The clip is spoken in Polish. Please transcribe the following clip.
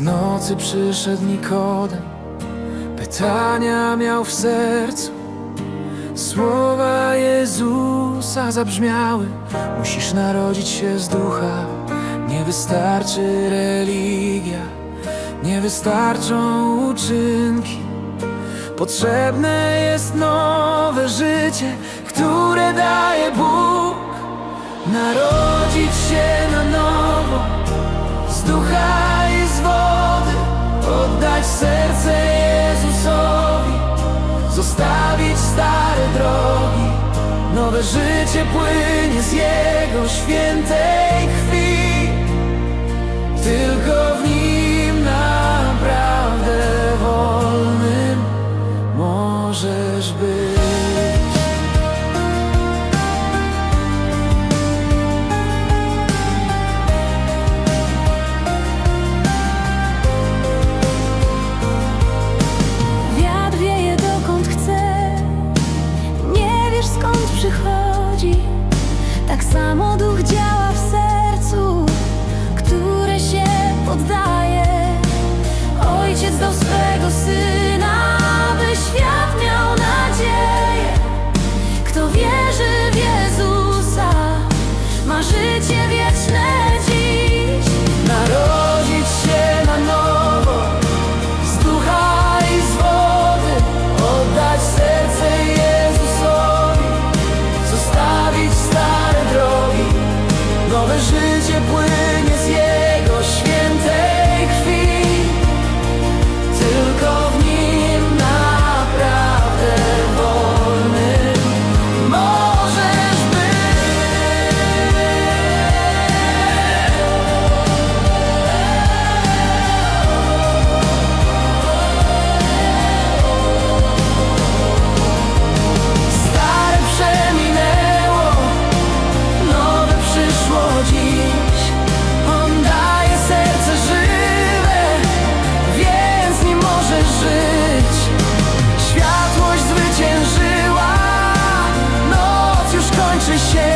W nocy przyszedł Nikodem, pytania miał w sercu. Słowa Jezusa zabrzmiały. Musisz narodzić się z ducha. Nie wystarczy religia. Nie wystarczą uczynki. Potrzebne jest nowe życie Które daje Bóg. Narodzić się Całe życie płynie z Jego świętej krwi. Tylko w Nim naprawdę wolnym możesz być. życie płynie z jej cliche